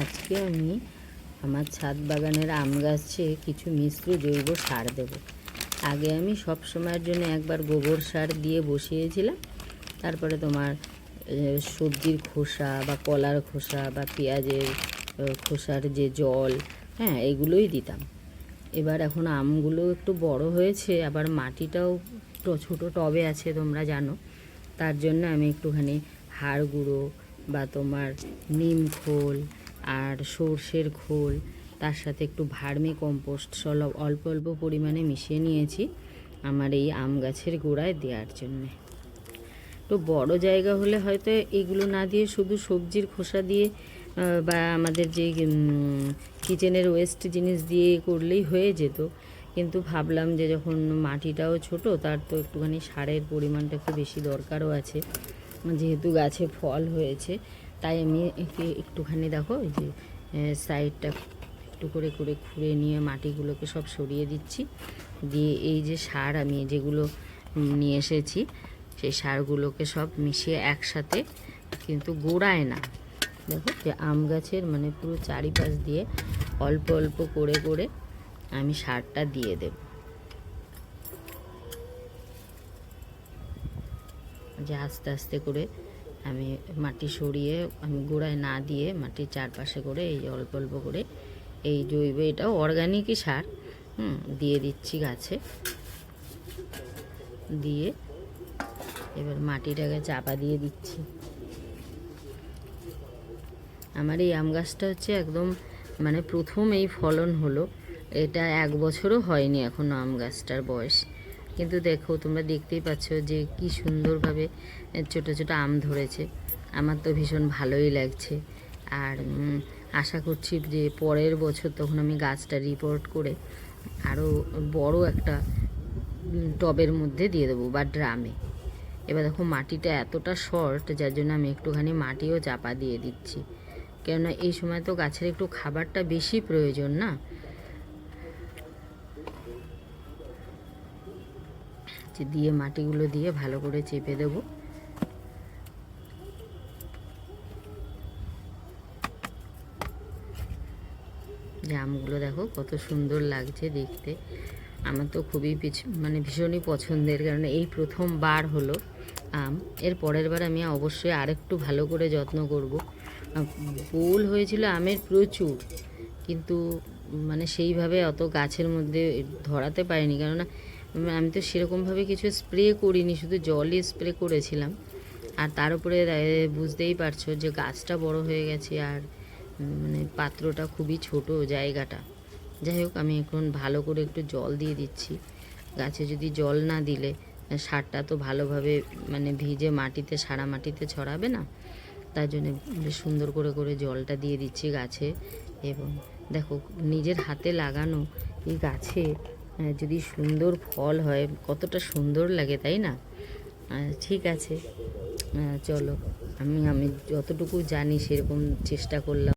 আজকে আমি আমার ছাদ বাগানের আম গাছে কিছু মিশ্র জৈব সার দেব। আগে আমি সব সময়ের জন্য একবার গোবর সার দিয়ে বসিয়েছিলাম। তারপরে তোমার সবজির খোসা বা কলার খোসা বা পেঁয়াজের খোসার যে জল হ্যাঁ এগুলোই দিতাম। এবার এখন আমগুলো একটু বড় হয়েছে, আবার মাটিটাও ছোটো টবে আছে তোমরা জানো। তার জন্য আমি একটুখানি হাড় গুঁড়ো বা তোমার নিম খোল আর সর্ষের খোল তার সাথে একটু ভার্মি কম্পোস্ট সব অল্প অল্প পরিমাণে মিশিয়ে নিয়েছি আমার এই আম গাছের গোড়ায় দেওয়ার জন্যে। তো বড় জায়গা হলে হয়তো এগুলো না দিয়ে শুধু সবজির খোসা দিয়ে বা আমাদের যে কিচেনের ওয়েস্ট জিনিস দিয়ে করলেই হয়ে যেত। কিন্তু ভাবলাম যে যখন মাটিটাও ছোট, তার তো একটুখানি সারের পরিমাণটা একটু বেশি দরকারও আছে। যেহেতু গাছে ফল হয়েছে তাই আমি একে একটুখানি দেখো, এই যে সাইডটা একটু করে করে খুঁড়ে নিয়ে মাটিগুলোকে সব সরিয়ে দিচ্ছি। দিয়ে এই যে সার আমি যেগুলো নিয়ে এসেছি, সেই সারগুলোকে সব মিশিয়ে একসাথে কিন্তু গোড়ায় না। দেখো, যে আম গাছের মানে পুরো চারিপাশ দিয়ে অল্প অল্প করে করে আমি সারটা দিয়ে দেব। যে আস্তে আস্তে করে আমি মাটি সরিয়ে আমি গোড়ায় না দিয়ে মাটির চারপাশে করে এই অল্প অল্প করে এই জৈব এটাও অর্গানিকই সার, হুম, দিয়ে দিচ্ছি গাছে। দিয়ে এবার মাটিটাকে চাপা দিয়ে দিচ্ছি। আমার এই আম গাছটা হচ্ছে একদম মানে প্রথম এই ফলন হলো। এটা এক বছরও হয়নি এখনও আম গাছটার বয়স। কিন্তু দেখো, তোমরা দেখতেই পাচ্ছ যে কি সুন্দরভাবে ছোট ছোট আম ধরেছে। আমার তো ভীষণ ভালোই লাগছে। আর আশা করছি যে পরের বছর তখন আমি গাছটা রিপোর্ট করে আরও বড় একটা টবের মধ্যে দিয়ে দেবো বা ড্রামে। এবার দেখো, মাটিটা এতটা শর্ট যার জন্য আমি একটুখানি মাটিও চাপা দিয়ে দিচ্ছি। কেননা এই সময় তো গাছের একটু খাবারটা বেশি প্রয়োজন না? যে দিয়ে মাটিগুলো দিয়ে ভালো করে চেপে দেবো। যে আমগুলো দেখো, কত সুন্দর লাগছে দেখতে। আমার তো খুবই মানে ভীষণই পছন্দের, কারণ এই প্রথম বার হলো আম। এর পরের বার আমি অবশ্যই আরেকটু ভালো করে যত্ন করব। ফুল হয়েছিল আমের প্রচুর, কিন্তু মানে সেইভাবে অত গাছের মধ্যে ধরাতে পারিনি। কেননা আমি তো সেরকমভাবে কিছু স্প্রে করিনি, শুধু জলই স্প্রে করেছিলাম। আর তার উপরে বুঝতেই পারছ যে গাছটা বড় হয়ে গেছে আর মানে পাত্রটা খুবই ছোট জায়গাটা। যাই হোক, আমি এখন ভালো করে একটু জল দিয়ে দিচ্ছি। গাছে যদি জল না দিলে সারটা তো ভালোভাবে মানে ভিজে মাটিতে, সারা মাটিতে ছড়াবে না। তার জন্য বেশ সুন্দর করে করে জলটা দিয়ে দিচ্ছি গাছে। এবং দেখো, নিজের হাতে লাগানো এই গাছে যদি সুন্দর ফল হয়, কতটা সুন্দর লাগে, তাই না? ঠিক আছে। চলো, আমি আমি যতটুকু জানি সেরকম চেষ্টা করলাম।